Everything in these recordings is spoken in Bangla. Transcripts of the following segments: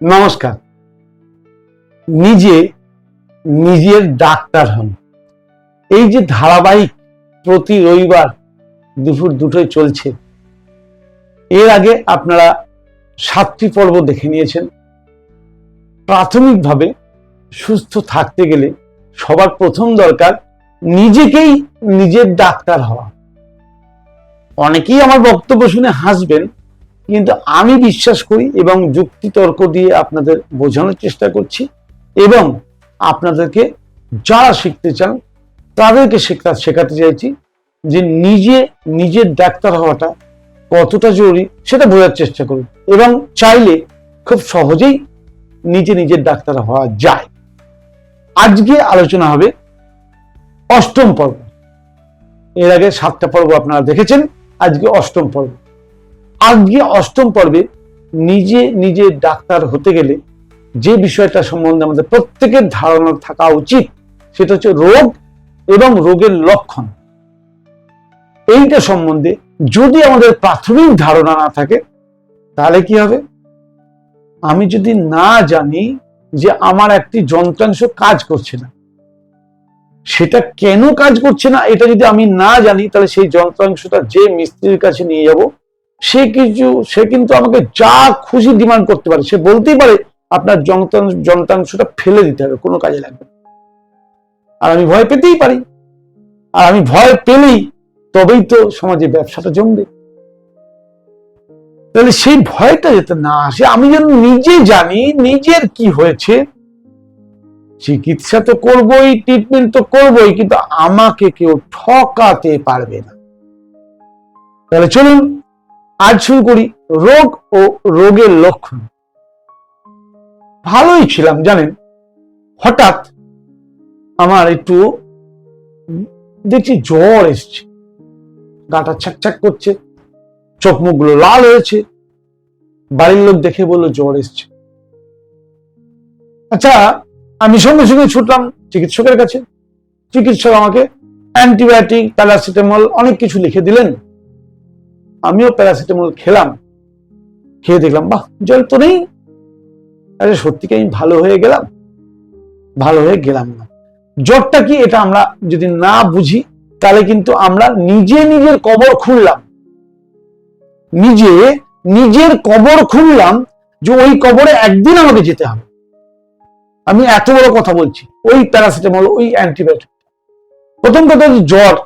নমস্কার। নিজে নিজের ডাক্তার হন। এই যে ধারাবাহিক প্রতি রবিবার দুপুর দুটোয় চলছে, এর আগে আপনারা সাতটি পর্ব দেখে নিয়েছেন। প্রাথমিকভাবে সুস্থ থাকতে গেলে সবার প্রথম দরকার নিজেকেই নিজের ডাক্তার হওয়া। অনেকেই আমার বক্তব্য শুনে হাসবেন কিন্তু আমি বিশ্বাস করি এবং যুক্তি তর্ক দিয়ে আপনাদের বোঝানোর চেষ্টা করছি এবং আপনাদেরকে যারা শিখতে চান, তাদেরকে শেখা, শেখাতে চাইছি যে নিজে, নিজের ডাক্তার হওয়াটা কতটা জরুরি সেটা বোঝার চেষ্টা করুন এবং চাইলে খুব সহজেই নিজে, নিজের ডাক্তার হওয়া যায়। আজকে আলোচনা হবে অষ্টম পর্ব। এর আগে সাতটা পর্ব আপনারা দেখেছেন, আজকে অষ্টম পর্ব। আজকে অষ্টম পর্বে নিজে নিজে ডাক্তার হতে গেলে যে বিষয়টা সম্বন্ধে আমাদের প্রত্যেকের ধারণা থাকা উচিত, সেটা হচ্ছে রোগ এবং রোগের লক্ষণ। এইটা সম্বন্ধে যদি আমাদের প্রাথমিক ধারণা না থাকে, তাহলে কি হবে? আমি যদি না জানি যে আমার একটি যন্ত্রাংশ কাজ করছে না, সেটা কেন কাজ করছে না, এটা যদি আমি না জানি, তাহলে সেই যন্ত্রাংশটা যে মিস্ত্রির কাছে নিয়ে যাব সে কিছু, সে কিন্তু আমাকে যা খুশি ডিমান্ড করতে পারে, সে বলতেই পারে, আপনার যন্ত্রাংশ যন্ত্রাংশটা ফেলে দিতে হবে, কোনো কাজে লাগবে। আর আমি ভয় পেতেই পারি। আর আমি ভয় পেলেই তবেই তো সমাজে ব্যবসাটা জমবে। তাহলে সেই ভয়টা যাতে না আসে, আমি যেন নিজে জানি, নিজের কি হয়েছে, চিকিৎসা তো করবই ট্রিটমেন্ট তো করবই, কিন্তু আমাকে কেউ ঠকাতে পারবে না। তাহলে চলুন আজ শুরু করি রোগ ও রোগের লক্ষণ। ভালোই ছিলাম, জানেন? হঠাৎ আমার একটু দেখছি জ্বর এসছে। গাটা ছাকছাক করছে চোখ মুখগুলো লাল হয়েছে। বাড়ির লোক দেখে বলল, জ্বর এসছে। আচ্ছা আমি সঙ্গে সঙ্গে ছুটলাম চিকিৎসকের কাছে। চিকিৎসক আমাকে অ্যান্টিবায়োটিক, প্যারাসিটামল অনেক কিছু লিখে দিলেন। আমিও প্যারাসিটামল খেলাম। খেয়ে দেখলাম, বাহ, জল তো নেই। আরে সত্যি কি আমি ভালো হয়ে গেলাম? ভালো হয়ে গেলাম না। জ্বরটা কি এটা আমরা যদি না বুঝি, তাহলে কিন্তু আমরা নিজে নিজের কবর খুললাম। নিজে নিজের কবর খুললাম যে ওই কবরে একদিন আমাকে যেতে হবে। আমি এত বড় কথা বলছি, ওই প্যারাসিটামল, ওই অ্যান্টিবায়োটিক প্রথম কথা জ্বর।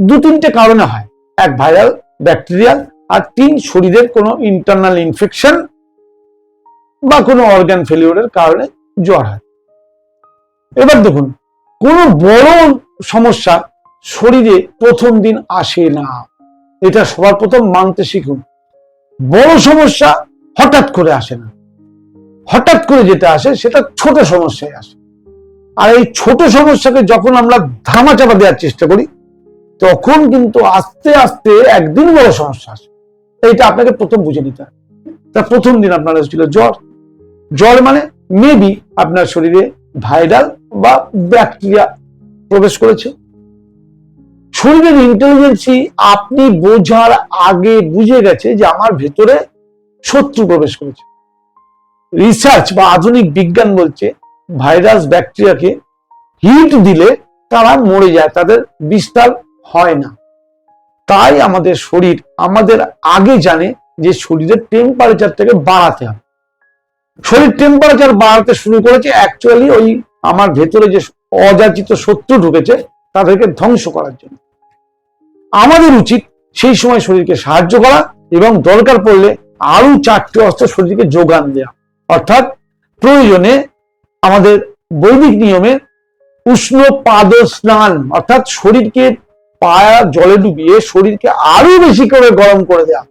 দু তিনটে কারণে হয়। এক ভাইরাল ব্যাকটেরিয়াল আর তিন শরীরের কোনো ইন্টারনাল ইনফেকশন বা কোনো অর্গান ফেলিওরের কারণে জ্বর হয়। এবার দেখুন, কোনো বড় সমস্যা শরীরে প্রথম দিন আসে না। এটা সবার প্রথম মানতে শিখুন। বড় সমস্যা হঠাৎ করে আসে না। হঠাৎ করে যেটা আসে, সেটা ছোট সমস্যায় আসে। আর এই ছোট সমস্যাকে যখন আমরা ধামাচাপা দেওয়ার চেষ্টা করি তখন কিন্তু আস্তে আস্তে একদিন বড় সমস্যা আসে। এইটা আপনাকে প্রথম বুঝে নিতে হবে। তা প্রথম দিন আপনার ছিল জ্বর। জ্বর মানে মেবি আপনার শরীরে ভাইরাল বা ব্যাকটেরিয়া প্রবেশ করেছে। শরীরের ইন্টেলিজেন্সি আপনি বোঝার আগে বুঝে গেছে যে আমার ভেতরে শত্রু প্রবেশ করেছে। রিসার্চ বা আধুনিক বিজ্ঞান বলছে ভাইরাস ব্যাকটেরিয়াকে হিট দিলে তারা মরে যায়, তাদের বিস্তার হয় না। তাই আমাদের শরীর আমাদের আগে জানে যে শরীরের টেম্পারেচারটাকে বাড়াতে হবে। শরীর টেম্পারেচার বাড়াতে শুরু করেছে অ্যাকচুয়ালি ওই আমার ভেতরে যে অযাচিত শত্রু ঢুকেছে, তাদেরকে ধ্বংস করার জন্য। আমাদের উচিত সেই সময় শরীরকে সাহায্য করা এবং দরকার পড়লে আরও চারটি অস্ত্র শরীরকে যোগান দেওয়া। অর্থাৎ প্রয়োজনে আমাদের বৈদিক নিয়মে উষ্ণ পাদ স্নান অর্থাৎ শরীরকে পায়া জলে ডুবিয়ে শরীরকে আরও বেশি করে গরম করে দেওয়া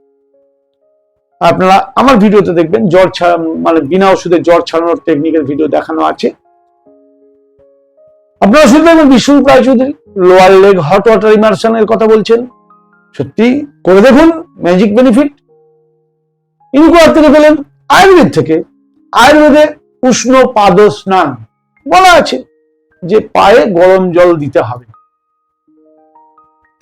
আপনারা আমার ভিডিওতে দেখবেন, জ্বর ছাড়া মানে বিনা ওষুধে জ্বর ছাড়ানোর টেকনিকের ভিডিও দেখানো আছে। আপনারা শুধু দেখবেন Bishnu Roy Chowdhury lower leg hot water immersion এর কথা বলছেন। সত্যি করে দেখুন ম্যাজিক বেনিফিট ইনি কোথার থেকে পেলেন আয়ুর্বেদ থেকে। আয়ুর্বেদে উষ্ণ পাদ স্নান বলা আছে যে পায়ে গরম জল দিতে হবে।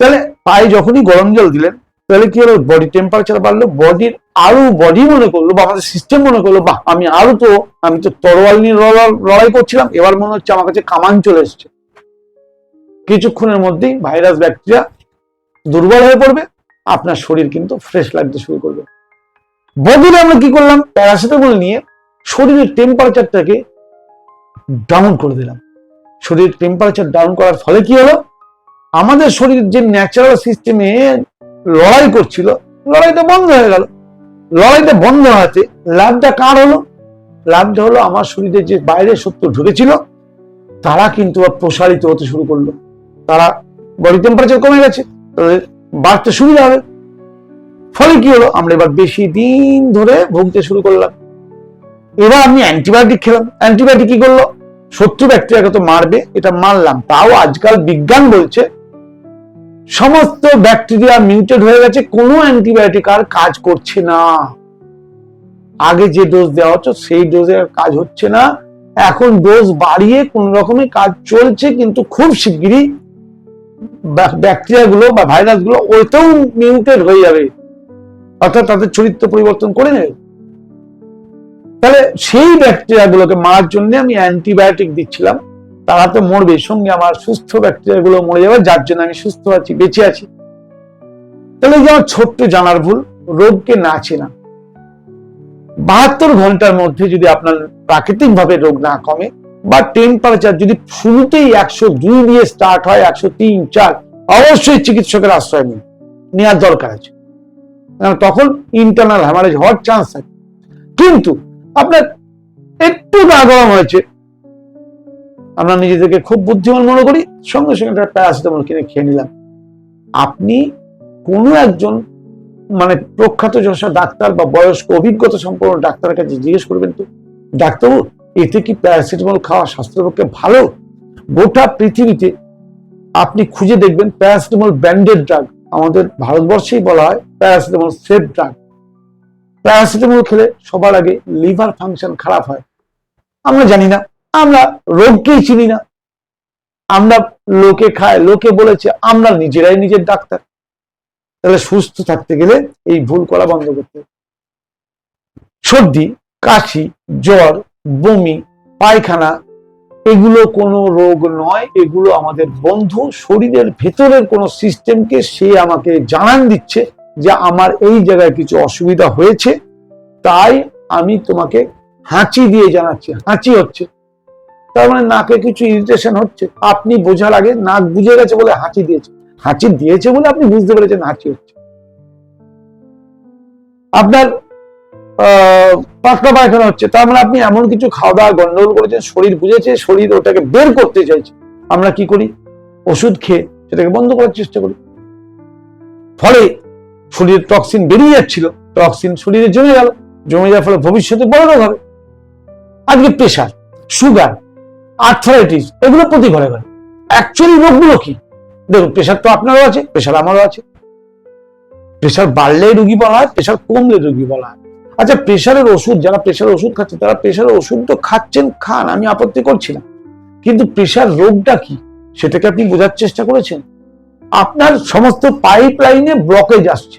তাহলে পায়ে যখনই গরম জল দিলেন, তাহলে কি হলো? বডি টেম্পারেচার বাড়লো বডির আরও বডি মনে করল বা আমাদের সিস্টেম মনে করল বা আমি আরও তো, আমি তো তরোয়াল নিয়ে লড়াই করছিলাম, এবার মনে হচ্ছে আমার কাছে কামান চলে এসছে। কিছুক্ষণের মধ্যেই ভাইরাস ব্যাকটেরিয়া দুর্বল হয়ে পড়বে, আপনার শরীর কিন্তু ফ্রেশ লাগতে শুরু করবে। বডিতে আমরা কি করলাম? প্যারাসিটামল নিয়ে শরীরের টেম্পারেচারটাকে ডাউন করে দিলাম। শরীরের টেম্পারেচার ডাউন করার ফলে কি হলো? আমাদের শরীর যে ন্যাচারাল সিস্টেমে লড়াই করছিল, লড়াইটা বন্ধ হয়ে গেল। লড়াইটা বন্ধ হওয়াতে লাভটা কার হলো? লাভটা হলো আমার শরীরে যে বাইরের সত্য ঢুকেছিল, তারা কিন্তু প্রসারিত হতে শুরু করল। তারা বডি টেম্পারেচার কমে গেছে, তাদের বাড়তে সুবিধা হবে। ফলে কি হলো? আমরা এবার বেশি দিন ধরে ভুগতে শুরু করলাম। এবার আমি অ্যান্টিবায়োটিক খেলাম। অ্যান্টিবায়োটিক কি করল? শত্রু ব্যাকটেরিয়াকে তো মারবে, এটা মানলাম তাও আজকাল বিজ্ঞান বলছে সমস্ত ব্যাকটেরিয়া মিউটেড হয়ে গেছে, কোনো অ্যান্টিবায়োটিক আর কাজ করছে না। আগে যে ডোজ দেওয়া হচ্ছে সেই ডোজে আর কাজ হচ্ছে না। এখন ডোজ বাড়িয়ে কোন রকমের কাজ চলছে, কিন্তু খুব শিগগিরই ব্যাকটেরিয়া গুলো বা ভাইরাসগুলো ওইটাও মিউটেড হয়ে যাবে। অর্থাৎ তাদের চরিত্র পরিবর্তন করে নেবে। তাহলে সেই ব্যাকটেরিয়া গুলোকে মারার জন্য আমি অ্যান্টিবায়োটিক দিচ্ছিলাম। তারা তো মরবে। সঙ্গে আমার সুস্থ ব্যাকটেরিয়া গুলো মরে যাবে, যার জন্য আমি সুস্থ আছি, বেঁচে আছি। তাহলে যে আমার ছোট্ট জানার ভুল, রোগকে না চেনা। বাহাত্তর ঘণ্টার মধ্যে যদি আপনার প্রাকৃতিক ভাবে রোগ না কমে, বা টেম্পারেচার যদি শুরুতেই একশো দুই দিয়ে স্টার্ট হয়, একশো তিন, চার, অবশ্যই চিকিৎসকের আশ্রয় নিন। নেওয়ার দরকার আছে। তখন ইন্টারনাল হ্যামারেজ হওয়ার চান্স থাকে। কিন্তু আপনার একটু গা গরম হয়েছে আমরা নিজেদেরকে খুব বুদ্ধিমান মনে করি, সঙ্গে সঙ্গে একটা প্যারাসিটামল কিনে খেয়ে নিলাম। আপনি কোনো একজন মানে প্রখ্যাত যশা ডাক্তার বা বয়স্ক অভিজ্ঞতা সম্পন্ন ডাক্তারের কাছে জিজ্ঞেস করবেন তো, ডাক্তারবাবু, এতে কি প্যারাসিটামল খাওয়া স্বাস্থ্যের পক্ষে ভালো? গোটা পৃথিবীতে আপনি খুঁজে দেখবেন প্যারাসিটামল ব্যান্ডেড ড্রাগ। আমাদের ভারতবর্ষেই বলা হয় প্যারাসিটামল সেফ ড্রাগ। প্যারাসিটামল খেলে সবার আগে লিভার ফাংশন খারাপ হয়। আমরা জানি না আমরা রোগকেই চিনি না। আমরা লোকে খায়, লোকে বলেছে, আমরা নিজেরাই নিজের ডাক্তার। তাহলে সুস্থ থাকতে গেলে এই ভুল করা বন্ধ করতে। সর্দি, কাশি, জ্বর, বমি, পায়খানা, এগুলো কোনো রোগ নয়, এগুলো আমাদের বন্ধু, শরীরের ভেতরের কোনো সিস্টেমকে সে আমাকে জানান দিচ্ছে যে আমার এই জায়গায় কিছু অসুবিধা হয়েছে। তাই আমি তোমাকে হাঁচি দিয়ে জানাচ্ছি, হাঁচি হচ্ছে। তার মানে নাকে কিছু ইরিটেশন হচ্ছে। আপনি বোঝার আগে নাক বুঝে গেছে বলে হাঁচি দিয়েছে। হাঁচি দিয়েছে বলে আপনি বুঝতে পেরেছেন হাঁচি হচ্ছে। আপনার পাতলা পায়খানা হচ্ছে। তার মানে আপনি এমন কিছু খাওয়া দাওয়া গন্ডগোল করেছেন, শরীর বুঝেছে, শরীর ওটাকে বের করতে চাইছে। আমরা কি করি? ওষুধ খেয়ে সেটাকে বন্ধ করার চেষ্টা করি। ফলে শরীরের টক্সিন বেরিয়ে যাচ্ছিল। টক্সিন শরীরে জমে গেল। জমে যাওয়ার ফলে ভবিষ্যতে বড় রোগ হবে। আজকে প্রেশার সুগার আর্থারাইটিস এগুলো প্রতি ঘরে ঘরে। অ্যাকচুয়ালি রোগগুলো কি? দেখুন প্রেশার তো আপনারও আছে প্রেশার আমারও আছে। প্রেশার বাড়লে রুগী বলা হয় প্রেশার কমলে রুগী বলা হয়। আচ্ছা প্রেশারের ওষুধ, যারা প্রেশারের ওষুধ খাচ্ছে, তারা প্রেশারের ওষুধ তো খাচ্ছেন, খান, আমি আপত্তি করছি না কিন্তু প্রেশার রোগটা কি? সেটাকে আপনি বোঝার চেষ্টা করেছেন? আপনার সমস্ত পাইপ লাইনে ব্লকেজ আসছে।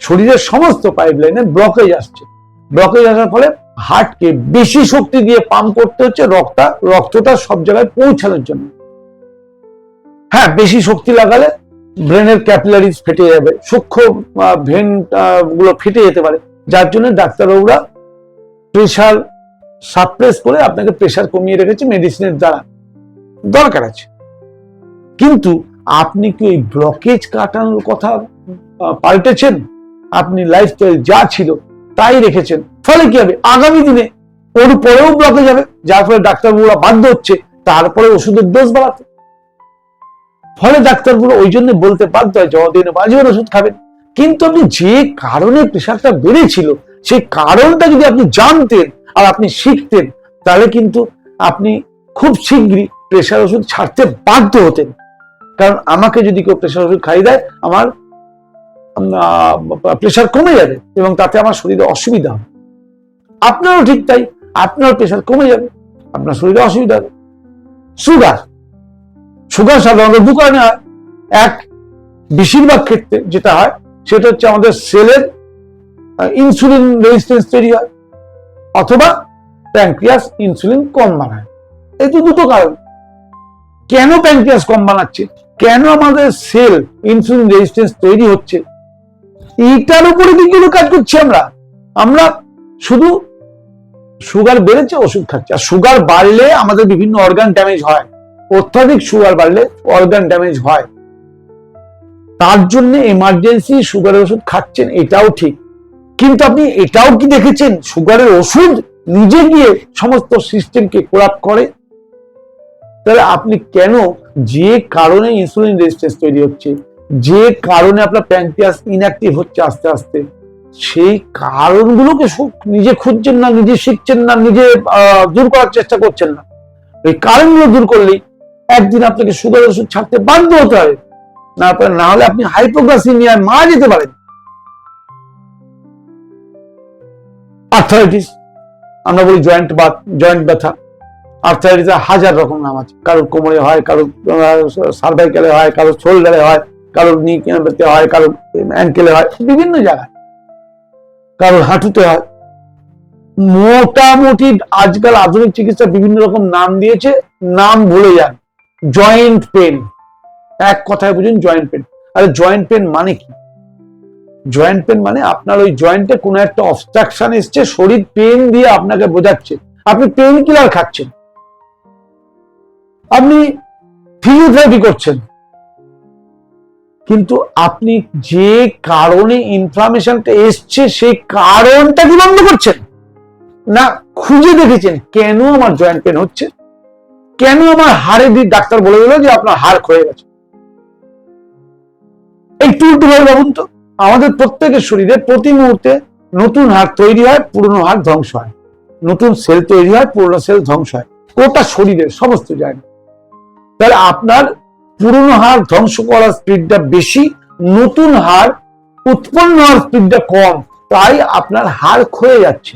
শরীরের সমস্ত পাইপ লাইনে ব্লকেজ আসছে। ব্লকেজ আসার ফলে হার্টকে বেশি শক্তি দিয়ে পাম্প করতে হচ্ছে রক্তটা রক্তটা সব জায়গায় পৌঁছানোর জন্য। হ্যাঁ বেশি শক্তি লাগালে ব্রেনের ক্যাপিলারিজ ফেটে যাবে, সূক্ষ্ম ভেনগুলো ফেটে যেতে পারে। যার জন্য ডাক্তারবাবুরা প্রেশার সাপ্রেস করে আপনাকে প্রেশার কমিয়ে রেখেছে মেডিসিনের দ্বারা। দরকার আছে। কিন্তু আপনি কি ওই ব্লকেজ কাটানোর কথা পাল্টেছেন? আপনি লাইফস্টাইল যা ছিল তাই রেখেছেন। ফলে কি হবে? আগামী দিনে ওর পরেও ব্লকেজ হবে যার ফলে ডাক্তারবাবুরা বাধ্য হচ্ছে তারপরে ওষুধের ডোজ বাড়াতে। ফলে ডাক্তারগুলো ওই জন্য বলতে বাধ্য হয়, যতদিন বাজিবেন ওষুধ খাবেন। কিন্তু আপনি যে কারণে প্রেশারটা বেড়েছিল সেই কারণটা যদি আপনি জানতেন আর আপনি শিখতেন, তাহলে কিন্তু আপনি খুব শীঘ্রই প্রেশার ওষুধ ছাড়তে বাধ্য হতেন। কারণ আমাকে যদি কেউ প্রেশার ওষুধ খাইয়ে দেয়, আমার প্রেশার কমে যাবে এবং তাতে আমার শরীরে অসুবিধা হবে। আপনারও ঠিক তাই, আপনার প্রেশার কমে যাবে, আপনার শরীরে অসুবিধা হবে। সুগার সুগার সাধারণত দু কারণে হয়। এক, বেশিরভাগ ক্ষেত্রে যেটা হয়, সেটা হচ্ছে আমাদের সেলের ইনসুলিন রেজিস্ট্যান্স তৈরি হয়, অথবা প্যাঙ্ক্রিয়াস ইনসুলিন কম বানায়। এই তো দুটো কারণ। কেন প্যাঙ্ক্রিয়াস কম বানাচ্ছে? কেন আমাদের সেল ইনসুলিন রেজিস্ট্যান্স তৈরি হচ্ছে? এইটার উপরে কিন্তু কাজ করছি আমরা? আমরা শুধু সুগার বেড়েছে, ওষুধ খাচ্ছি। আর সুগার বাড়লে আমাদের বিভিন্ন অর্গান ড্যামেজ হয়। অত্যাধিক সুগার বাড়লে অর্গান ড্যামেজ হয়। তার জন্য এমার্জেন্সি সুগারের ওষুধ খাচ্ছেন, এটাও ঠিক। কিন্তু আপনি এটাও কি দেখেছেন? সুগারের ওষুধ নিজে গিয়ে সমস্ত সিস্টেমকে কোলাপ করে? তাহলে আপনি কেন যে কারণে ইনসুলিন রেজিস্ট্যান্স তৈরি হচ্ছে? যে কারণে আপনার প্যাঙ্ক্রিয়াস ইনঅ্যাক্টিভ হচ্ছে আস্তে আস্তে, সেই কারণগুলোকে নিজে খুঁজছেন না, নিজে শিখছেন না, নিজে দূর করার চেষ্টা করছেন না। এই কারণগুলো দূর করলেই একদিন আপনাকে সুগার ওষুধ ছাড়তে বাধ্য হতে হবে। না পারে- না হলে আপনি হাইপোগ্লাসিমিয়ায় মারা যেতে পারেন। আর্থারাইটিস আমরা বলি জয়েন্ট বা জয়েন্ট ব্যথা। আর্থারাইটিসের হাজার রকম নাম আছে। কারোর কোমরে হয়, কারোর সার্ভাইকালে হয়, কারোর শোল্ডারে হয়। কারোর নি কেনাতে হয়, কারোর অ্যাঙ্কেলে হয়, বিভিন্ন জায়গায়। কারোর হাঁটুতে হয়। মোটামুটি আজকাল আধুনিক চিকিৎসা বিভিন্ন রকম নাম দিয়েছে, নাম ভুলে যান। জয়েন্ট পেন এক কথায় বুঝুন জয়েন্ট পেন আরে জয়েন্ট পেন মানে কি? জয়েন্ট পেন মানে আপনার ওই জয়েন্টে কোনো একটা অবস্ট্রাকশন এসছে, শরীর পেন দিয়ে আপনাকে বোঝাচ্ছে। আপনি পেন কিলার খাচ্ছেন। আপনি ফিজিওথেরাপি করছেন। কিন্তু আপনি যে কারণে ইনফ্লামেশনটা এসছে, সেই কারণটা কি বন্ধ করছেন? না, খুঁজে দেখেছেন কেন আমার জয়েন্ট পেন হচ্ছে? কেন আমার হাড়ে দিয়ে ডাক্তার বলে দিল যে আপনার হাড় ক্ষয়ে গেছে? একটু একটু ভাবে ভাবুন তো। আমাদের প্রত্যেকের শরীরে প্রতি মুহূর্তে নতুন হাড় তৈরি হয়, পুরনো হাড় ধ্বংস হয়। নতুন সেল তৈরি হয়, পুরনো সেল ধ্বংস হয়। গোটা শরীরের সমস্ত জায়গায়। তাহলে আপনার পুরনো হার ধ্বংস করার স্পিডটা বেশি, নতুন হার উৎপন্ন হওয়ার স্পিডটা কম, তাই আপনার হাড় ক্ষয়ে যাচ্ছে।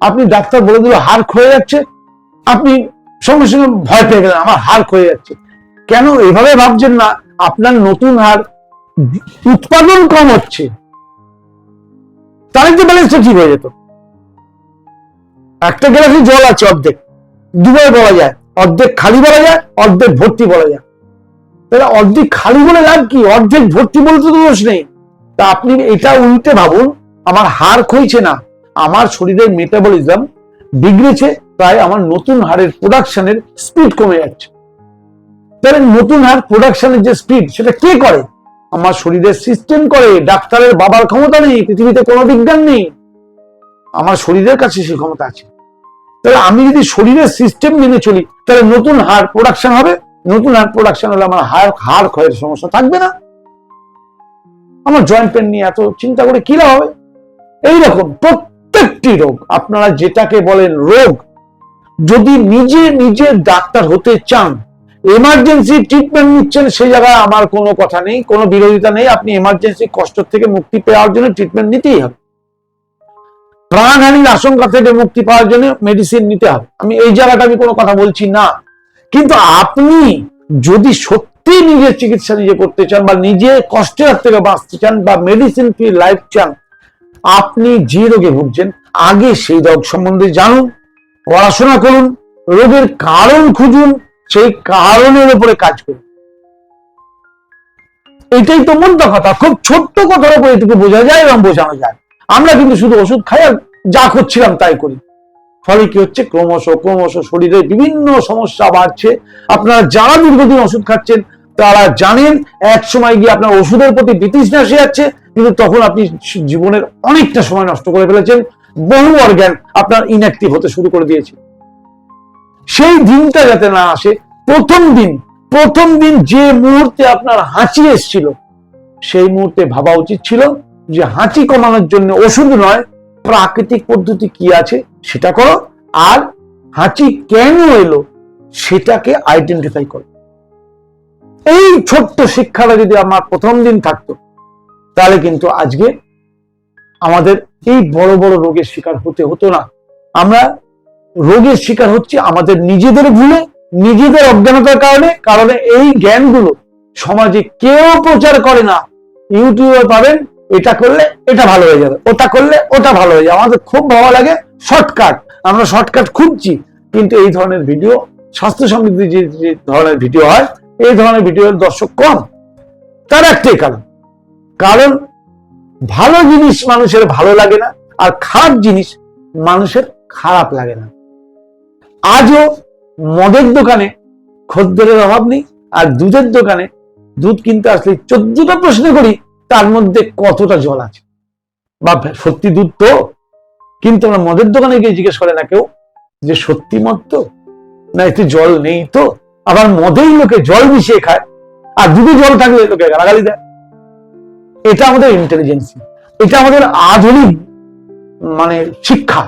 আপনি ডাক্তার বলে দিল হাড় ক্ষয়ে যাচ্ছে। আপনি সঙ্গে সঙ্গে ভয় পেয়ে গেলেন, আমার হাড় ক্ষয়ে যাচ্ছে। কেন এভাবে ভাবছেন না? আপনার নতুন হাড় উৎপাদন কম হচ্ছে। তাহলে তো ব্যালেন্সটা ঠিক হয়ে যেত। একটা গ্লাসে জল আছে অর্ধেক, দুবার বলা যায়। অর্ধেক খালি বলা যায়, অর্ধেক ভর্তি বলা যায়। তাহলে অর্ধেক খালি বলে লাভ কি? অর্ধেক ভর্তি বলতে তো দোষ নেই। তা আপনি এটা উল্টে ভাবুন, আমার হার ক্ষয়ছে না, আমার শরীরের মেটাবলিজম বিগড়েছে, তাই আমার নতুন হাড়ের প্রোডাকশনের স্পিড কমে যাচ্ছে। তাহলে নতুন হাড় প্রোডাকশনের যে স্পিড সেটা কে করে? আমার শরীরের সিস্টেম করে, ডাক্তারের বাবার ক্ষমতা নেই, পৃথিবীতে কোনো বিজ্ঞান নেই। আমার শরীরের কাছে সেই ক্ষমতা আছে। তাহলে আমি যদি শরীরের সিস্টেম মেনে চলি, তাহলে নতুন হাড় প্রোডাকশন হবে? নতুন হাড় প্রোডাকশন হলে আমার হাড় হাড় ক্ষয়ের সমস্যা থাকবে না। আমার জয়েন্ট পেন নিয়ে এত চিন্তা করে কি হবে? এইরকম প্রত্যেকটি রোগ, আপনারা যেটাকে বলেন রোগ, যদি নিজে নিজে ডাক্তার হতে চান এমার্জেন্সি ট্রিটমেন্ট নিচ্ছেন সেই জায়গায় আমার কোনো কথা নেই, কোনো বিরোধিতা নেই, আপনি এমার্জেন্সি কষ্ট থেকে মুক্তি পাওয়ার জন্য ট্রিটমেন্ট নিতেই হবে। প্রাণহানির আশঙ্কা থেকে মুক্তি পাওয়ার জন্য মেডিসিন নিতে হবে। আমি এই জায়গাটা আমি কোনো কথা বলছি না। কিন্তু আপনি যদি সত্যি নিজের চিকিৎসা নিজে করতে চান বা নিজে কষ্টের হাত থেকে বাঁচতে চান বা মেডিসিন ফ্রি লাইফ চান, আপনি যে রোগে ভুগছেন, আগে সেই রোগ সম্বন্ধে জানুন, পড়াশোনা করুন, রোগের কারণ খুঁজুন, সেই কারণের উপরে কাজ করুন। এটাই তো মধ্য কথা, খুব ছোট্ট কথার উপর এটুকু বোঝা যায় এবং বোঝানো যায়। আমরা কিন্তু শুধু ওষুধ খাই আর যা করছিলাম তাই করি। ফলে কি হচ্ছে? ক্রমশ ক্রমশ শরীরে বিভিন্ন সমস্যা বাড়ছে। আপনারা যারা দীর্ঘদিন ওষুধ খাচ্ছেন, তারা জানেন এক সময় গিয়ে আপনার ওষুধের প্রতি বিতৃষ্ণা এসে যাচ্ছে, কিন্তু তখন আপনি জীবনের অনেকটা সময় নষ্ট করে ফেলেছেন। বহু অর্গ্যান আপনার ইনঅ্যাক্টিভ হতে শুরু করে দিয়েছে। সেই দিনটা যাতে না আসে, প্রথম দিন প্রথম দিন যে মুহূর্তে আপনার হাঁচি এসছিল, সেই মুহূর্তে ভাবা উচিত ছিল যে হাঁচি কমানোর জন্য ওষুধ নয় প্রাকৃতিক পদ্ধতি কি আছে সেটা করো। আর হাঁচি কেন এলো সেটাকে আইডেন্টিফাই করো। এই ছোট্ট শিক্ষাটা যদি আমার প্রথম দিন থাকতো, তাহলে কিন্তু আজকে আমাদের এই বড় বড় রোগের শিকার হতে হতো না। আমরা রোগের শিকার হচ্ছে আমাদের নিজেদের ভুলে, নিজেদের অজ্ঞানতার কারণে কারণে এই জ্ঞানগুলো সমাজে কেউ প্রচার করে না। ইউটিউবে পাবেন এটা করলে এটা ভালো হয়ে যাবে, ওটা করলে ওটা ভালো হয়ে যাবে। আমাদের খুব ভালো লাগে শর্টকাট আমরা শর্টকাট খুঁজছি, কিন্তু এই ধরনের ভিডিও স্বাস্থ্য সমৃদ্ধি যে ধরনের ভিডিও হয়, এই ধরনের ভিডিওর দর্শক কম। তার একটাই কারণ। কারণ ভালো জিনিস মানুষের ভালো লাগে না, আর খারাপ জিনিস মানুষের খারাপ লাগে না। আজও মদের দোকানে খদ্দেরের অভাব নেই, আর দুধের দোকানে দুধ কিনতে আসলে চোদ্দটা প্রশ্ন করি তার মধ্যে কতটা জল আছে? বা সত্যি দুধ তো? কিন্তু আমরা মদের দোকানে গিয়ে জিজ্ঞেস করে না কেউ যে সত্যি মদ তো? না, এতে জল নেই তো? আবার মদেই লোকে জল মিশিয়ে খায়। আর দুধে জল থাকলে লোকে গালাগালি দেয়। এটা আমাদের ইন্টেলিজেন্সি এটা আমাদের আধুনিক মানে শিক্ষা।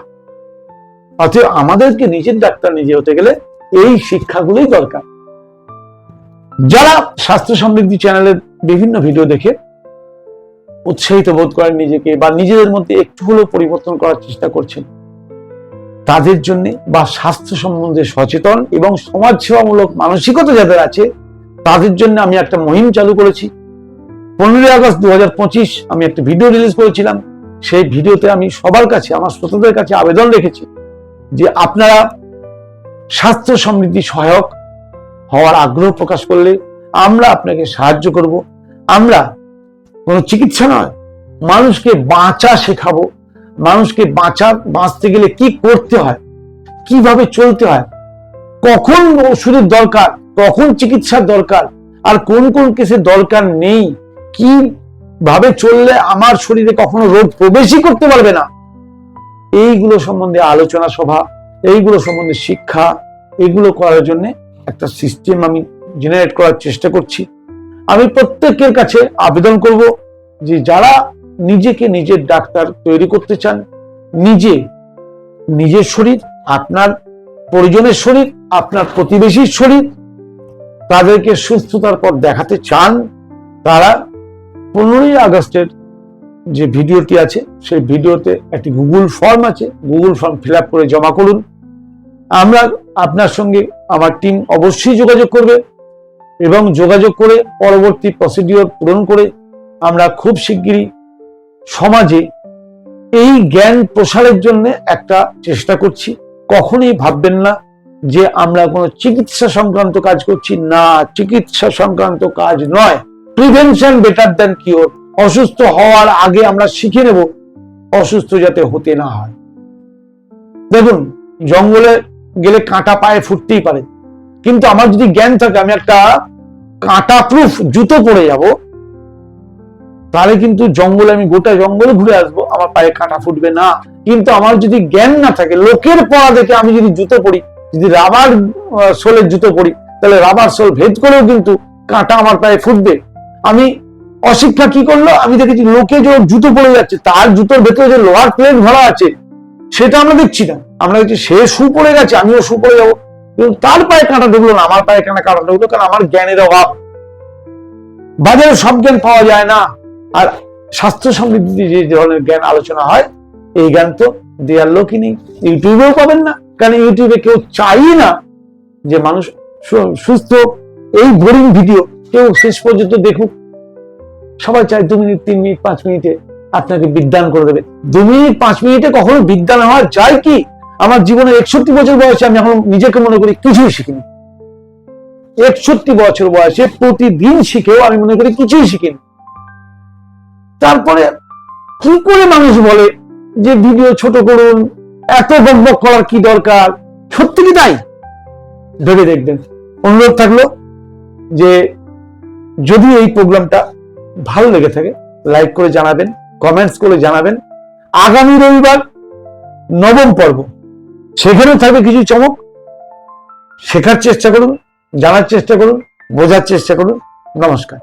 অতএব আমাদেরকে নিজের ডাক্তার নিজে হতে গেলে এই শিক্ষাগুলোই দরকার। যারা স্বাস্থ্য সমৃদ্ধি চ্যানেলের বিভিন্ন ভিডিও দেখে উৎসাহিত বোধ করেন নিজেকে বা নিজেদের মধ্যে একটু হলেও পরিবর্তন করার চেষ্টা করছেন। তাদের জন্য বা স্বাস্থ্য সম্বন্ধে সচেতন এবং সমাজসেবামূলক মানসিকতা যাদের আছে, তাদের জন্য আমি একটা মুহিম চালু করেছি। পনেরোই আগস্ট দু হাজার পঁচিশ আমি একটা ভিডিও রিলিজ করেছিলাম। সেই ভিডিওতে আমি সবার কাছে, আমার শ্রোতাদের কাছে আবেদন রেখেছি যে আপনারা স্বাস্থ্য সমৃদ্ধি সহায়ক হওয়ার আগ্রহ প্রকাশ করলে আমরা আপনাকে সাহায্য করব। আমরা কোনো চিকিৎসা নয়। মানুষকে বাঁচা শেখাবো। মানুষকে বাঁচা, বাঁচতে গেলে কি করতে হয়? কীভাবে চলতে হয়? কখন ওষুধের দরকার? কখন চিকিৎসার দরকার? আর কোন কোন কেসে দরকার নেই? কি ভাবে চললে আমার শরীরে কখনো রোগ প্রবেশই করতে পারবে না? এইগুলো সম্বন্ধে আলোচনা সভা, এইগুলো সম্বন্ধে শিক্ষা, এগুলো করার জন্য একটা সিস্টেম আমি জেনারেট করার চেষ্টা করছি। আমি প্রত্যেকের কাছে আবেদন করব। যে যারা নিজেকে নিজের ডাক্তার তৈরি করতে চান, নিজে নিজের শরীর, আপনার পরিজনের শরীর, আপনার প্রতিবেশীর শরীর, তাদেরকে সুস্থতার পর দেখাতে চান, তারা পনেরোই আগস্টের যে ভিডিওটি আছে, সেই ভিডিওতে একটি গুগল ফর্ম আছে, গুগল ফর্ম ফিল করে জমা করুন। আমরা আপনার সঙ্গে আমার টিম অবশ্যই যোগাযোগ করবে এবং যোগাযোগ করে পরবর্তী প্রসিডিওর পূরণ করে আমরা খুব শিগগিরই সমাজে এই জ্ঞান প্রসারের জন্য একটা চেষ্টা করছি। কখনোই ভাববেন না যে আমরা কোনো চিকিৎসা সংক্রান্ত কাজ করছি। না, চিকিৎসা সংক্রান্ত কাজ নয়। প্রিভেনশন বেটার দ্যান কিওর অসুস্থ হওয়ার আগে আমরা শিখে নেব অসুস্থ যাতে হতে না হয়। দেখুন, জঙ্গলে গেলে কাঁটা পায়ে ফুটতেই পারে। কিন্তু আমার যদি জ্ঞান থাকে, আমি একটা কাঁটা প্রুফ জুতো পরে যাব। তাহলে কিন্তু জঙ্গলে আমি গোটা জঙ্গলে ঘুরে আসব, আমার পায়ে কাঁটা ফুটবে না। কিন্তু আমার যদি জ্ঞান না থাকে, লোকের পড়া দেখে আমি যদি জুতো পরি, যদি রাবার সোলের জুতো পরি, তাহলে রাবার সোল ভেদ করেও কিন্তু কাঁটা আমার পায়ে ফুটবে। আমি অশিক্ষা কি করল? আমি দেখেছি লোকে যে জুতো পড়ে যাচ্ছে, তার জুতোর ভেতরে যে লোহার প্লেট ভরা আছে, সেটা আমরা দেখছি না। আমরা দেখছি সে শু পড়ে গেছে, আমিও শু পড়ে যাব। কিন্তু তার পায়ে কাঁটা ঢুকলো না, আমার পায়ে কেন কাঁটা ঢুকলো? কারণ আমার জ্ঞানের অভাব। বাজারে সব জ্ঞান পাওয়া যায় না। আর স্বাস্থ্য সমৃদ্ধি যে ধরনের জ্ঞান আলোচনা হয়, এই জ্ঞান তো দেওয়ার লোকই নেই। ইউটিউবেও পাবেন না, কারণ ইউটিউবে কেউ চাই না যে মানুষ সুস্থ। এই বোরিং ভিডিও কেউ শেষ পর্যন্ত দেখুক। সবাই চায় দু মিনিট, তিন মিনিট, পাঁচ মিনিটে আপনাকে বিদ্যান করে দেবে। দু মিনিট, পাঁচ মিনিটে কখনো বিদ্যান হওয়া যায় কি? আমার জীবনে একষট্টি বছর বয়সে আমি এখন নিজেকে মনে করি কিছুই শিখিনি। একষট্টি বছর বয়সে প্রতিদিন শিখেও আমি মনে করি কিছুই শিখিনি। তারপরে কি করে মানুষ বলে যে ভিডিও ছোট করুন, এত বকবক করার কি দরকার? সত্যি কি তাই? ভেবে দেখবেন। অনুরোধ থাকল যে যদি এই প্রোগ্রামটা ভালো লেগে থাকে, লাইক করে জানাবেন, কমেন্টস করে জানাবেন। আগামী রবিবার নবম পর্ব। সেখানেও থাকবে কিছু চমক। শেখার চেষ্টা করুন, জানার চেষ্টা করুন, বোঝার চেষ্টা করুন। নমস্কার।